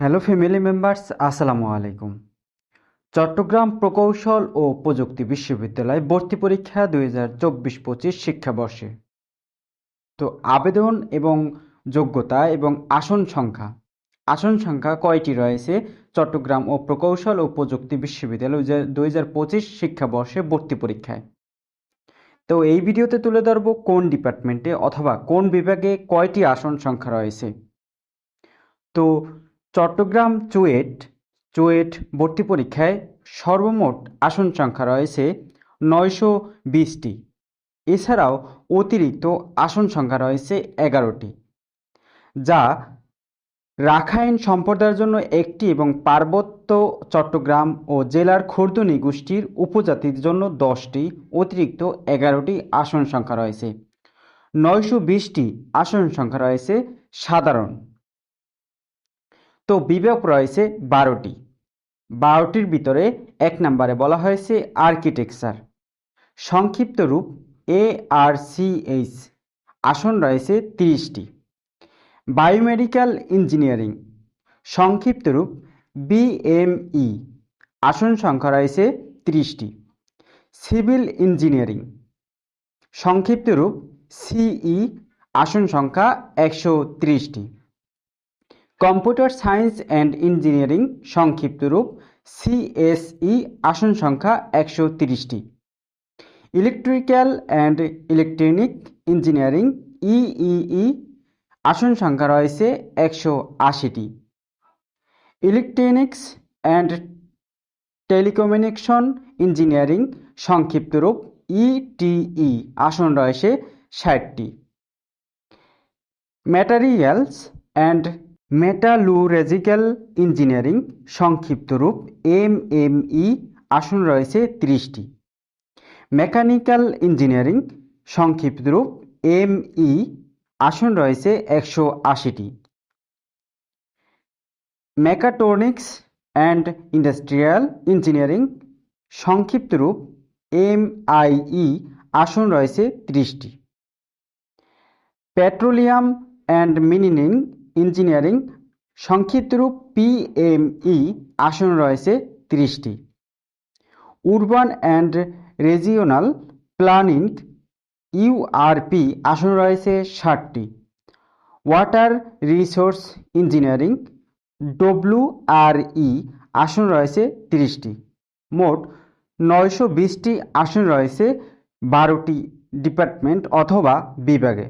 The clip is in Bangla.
হ্যালো ফ্যামিলি মেম্বার্স আসসালামু আলাইকুম। চট্টগ্রাম প্রকৌশল ও প্রযুক্তি বিশ্ববিদ্যালয় ভর্তি পরীক্ষা দুই হাজার চব্বিশ পঁচিশ শিক্ষাবর্ষে। তো আবেদন এবং যোগ্যতা এবং আসন সংখ্যা। আসন সংখ্যা কয়টি রয়েছে? চট্টগ্রাম ও প্রকৌশল ও প্রযুক্তি বিশ্ববিদ্যালয় দুই হাজার পঁচিশ শিক্ষাবর্ষে ভর্তি পরীক্ষায়। তো এই ভিডিওতে তুলে ধরবো কোন ডিপার্টমেন্টে অথবা কোন বিভাগে কয়টি আসন সংখ্যা রয়েছে। তো চট্টগ্রাম চুয়েট চুয়েট ভর্তি পরীক্ষায় সর্বমোট আসন সংখ্যা রয়েছে নয়শো বিশটি। এছাড়াও অতিরিক্ত আসন সংখ্যা রয়েছে এগারোটি, যা রাখাইন সম্প্রদায়ের জন্য একটি এবং পার্বত্য চট্টগ্রাম ও জেলার খুর্দনি গোষ্ঠীর উপজাতির জন্য দশটি, অতিরিক্ত এগারোটি আসন সংখ্যা রয়েছে। নয়শো বিশটি আসন সংখ্যা রয়েছে সাধারণ। তো বিভাগ রয়েছে বারোটি। বারোটির ভিতরে এক নম্বরে বলা হয়েছে আর্কিটেকচার। সংক্ষিপ্ত রূপ এ আর সি এইচ। আসন রয়েছে তিরিশটি। Biomedical engineering. সংক্ষিপ্ত রূপ বিএমই আসন সংখ্যা রয়েছে তিরিশটি। Civil engineering. সংক্ষিপ্ত রূপ সিই আসন সংখ্যা একশো তিরিশটি। কম্পিউটার সায়েন্স অ্যান্ড ইঞ্জিনিয়ারিং সংক্ষিপ্ত রূপ, সিএসই, আসন সংখ্যা একশো তিরিশটি। Electrical and electronic engineering, EEE, আসন সংখ্যা রয়েছে একশো আশিটি। ইলেকট্রনিক্স অ্যান্ড টেলিকমিউনিকেশন ইঞ্জিনিয়ারিং সংক্ষিপ্ত রূপ, ইটিই, আসন রয়েছে ষাটটি। ম্যাটারিয়ালস অ্যান্ড মেটালুরেজিক্যাল ইঞ্জিনিয়ারিং সংক্ষিপ্ত রূপ এম এম ই আসন রয়েছে তিরিশটি। মেকানিক্যাল ইঞ্জিনিয়ারিং সংক্ষিপ্ত রূপ এম ই আসন রয়েছে একশো আশিটি। মেকাট্রনিক্স অ্যান্ড ইন্ডাস্ট্রিয়াল ইঞ্জিনিয়ারিং সংক্ষিপ্ত রূপ এম আই ই আসন রয়েছে ত্রিশটি। পেট্রোলিয়াম অ্যান্ড মিনিনিং ইঞ্জিনিয়ারিং, সংক্ষিপ্ত রূপ পিএমই আসন রয়েছে তিরিশটি। Urban and regional planning URP আসন রয়েছে ষাটটি। Water resource engineering, W R E আসন রয়েছে তিরিশটি। মোট নয়শো বিশটি আসন রয়েছে বারোটি ডিপার্টমেন্ট অথবা বিভাগে।